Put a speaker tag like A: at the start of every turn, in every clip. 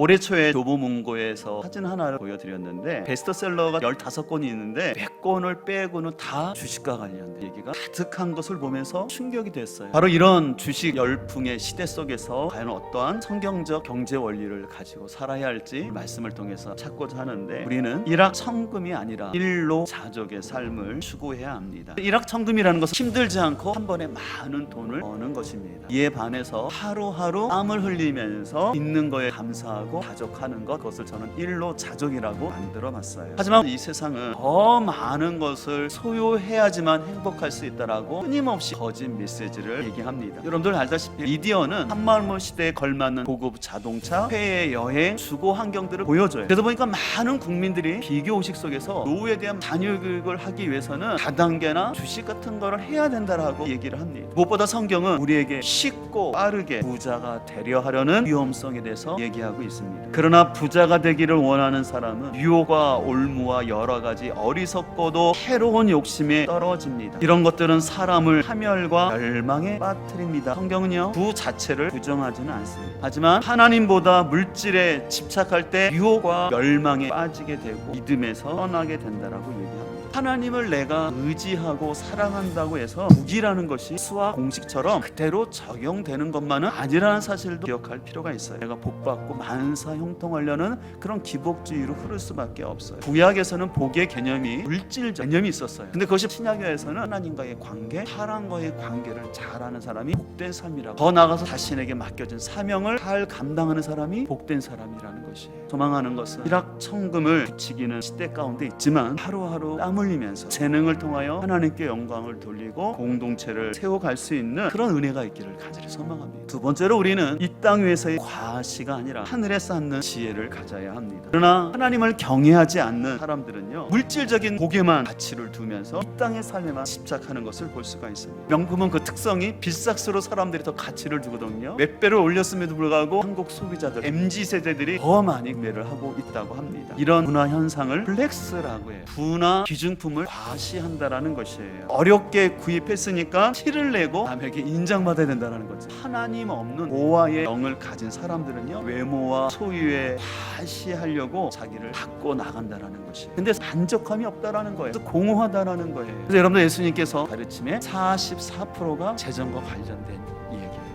A: 올해 초에 교보문고에서 사진 하나를 보여드렸는데 베스트셀러가 15권이 있는데 100권을 빼고는 다 주식과 관련된 얘기가 가득한 것을 보면서 충격이 됐어요. 바로 이런 주식 열풍의 시대 속에서 과연 어떠한 성경적 경제 원리를 가지고 살아야 할지 말씀을 통해서 찾고자 하는데 우리는 일확천금이 아니라 일로 자족의 삶을 추구해야 합니다. 일확천금이라는 것은 힘들지 않고 한 번에 많은 돈을 버는 것입니다. 이에 반해서 하루하루 땀을 흘리면서 있는 거에 감사하고 자족하는 것 그것을 저는 일로 자족이라고 만들어 봤어요. 하지만 이 세상은 더 많은 것을 소유해야지만 행복할 수 있다라고 끊임없이 거짓 메시지를 얘기합니다. 여러분들 알다시피 미디어는 한마을 시대에 걸맞는 고급 자동차, 해외 여행, 주거 환경들을 보여줘요. 그러다 보니까 많은 국민들이 비교 의식 속에서 노후에 대한 자녀 교육을 하기 위해서는 다단계나 주식 같은 거를 해야 된다라고 얘기를 합니다. 무엇보다 성경은 우리에게 쉽고 빠르게 부자가 되려 하려는 위험성에 대해서 얘기하고 있습니다. 그러나 부자가 되기를 원하는 사람은 유혹과 올무와 여러 가지 어리석고도 해로운 욕심에 떨어집니다. 이런 것들은 사람을 파멸과 멸망에 빠뜨립니다. 성경은요 부 자체를 부정하지는 않습니다. 하지만 하나님보다 물질에 집착할 때 유혹과 멸망에 빠지게 되고 믿음에서 떠나게 된다라고 얘기합니다. 하나님을 내가 의지하고 사랑한다고 해서 북이라는 것이 수학 공식처럼 그대로 적용되는 것만은 아니라는 사실도 기억할 필요가 있어요. 내가 복받고 만사 형통하려는 그런 기복주의로 흐를 수밖에 없어요. 구약에서는 복의 개념이 물질적 개념이 있었어요. 근데 그것이 신약에서는 하나님과의 관계, 사람과의 관계를 잘하는 사람이 복된 삶이라고. 더 나아가서 자신에게 맡겨진 사명을 잘 감당하는 사람이 복된 사람이라는 것이에요. 소망하는 것은 일확천금을 붙이기는 시대 가운데 있지만 하루하루 땀 흘리면서 재능을 통하여 하나님께 영광을 돌리고 공동체를 세워갈 수 있는 그런 은혜가 있기를 간절히 소망합니다. 두 번째로 우리는 이 땅 위에서의 과시가 아니라 하늘에 쌓는 지혜를 가져야 합니다. 그러나 하나님을 경외하지 않는 사람들은요 물질적인 복에만 가치를 두면서 이 땅의 삶에만 집착하는 것을 볼 수가 있습니다. 명품은 그 특성이 비싹스로 사람들이 더 가치를 두거든요. 몇 배를 올렸음에도 불구하고 한국 소비자들 MZ 세대들이 더 많이 구매를 하고 있다고 합니다. 이런 문화 현상을 플렉스라고 해요. 부나 기준품을 과시한다라는 것이에요. 어렵게 구입했으니까 티를 내고 남에게 인정받아야 된다는 거죠. 하나님 없는 오와의 영을 가진 사람들은요 외모와 소유에 과시하려고 자기를 갖고 나간다라는 것이에요. 근데 만족함이 없다라는 거예요. 공허하다라는 거예요. 그래서 여러분들 예수님께서 가르침의 44%가 재정과 관련된.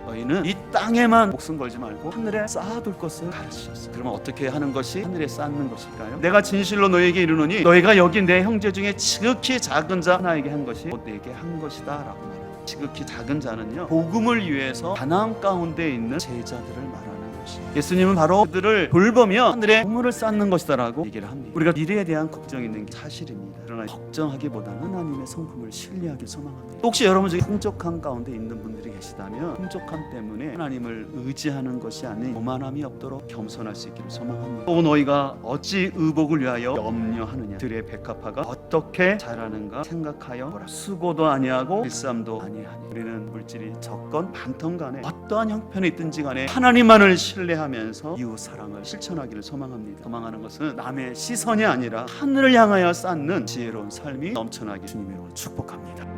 A: 너희는 이 땅에만 목숨 걸지 말고 하늘에 쌓아둘 것을 가르치셨어요. 그러면 어떻게 하는 것이 하늘에 쌓는 것일까요? 내가 진실로 너에게 이르노니 너희가 여기 내 형제 중에 지극히 작은 자 하나에게 한 것이 곧 내게 한 것이다라고 말합니다. 지극히 작은 자는요 복음을 위해서 가나안 가운데 있는 제자들을 것이에요. 예수님은 바로 그들을 돌보며 하늘에 보물을 쌓는 것이다라고 얘기를 합니다. 우리가 미래에 대한 걱정이 있는 게 사실입니다. 그러나 걱정하기보다는 하나님의 성품을 신뢰하기 소망합니다. 혹시 여러분 중에 풍족한 가운데 있는 분들이 계시다면 풍족함 때문에 하나님을 의지하는 것이 아닌 오만함이 없도록 겸손할 수 있기를 소망합니다. 또 너희가 어찌 의복을 위하여 염려하느냐 들의 백합화가 어떻게 자라는가 생각하여 보라 수고도 아니하고 일삼도 아니하니 우리는 물질이 적건 많던 간에 어떠한 형편이 있든지 간에 하나님만을 신뢰하면서 이웃 사랑을 실천하기를 소망합니다. 소망하는 것은 남의 시선이 아니라 하늘을 향하여 쌓는 지혜로운 삶이 넘쳐나기 주님으로 축복합니다.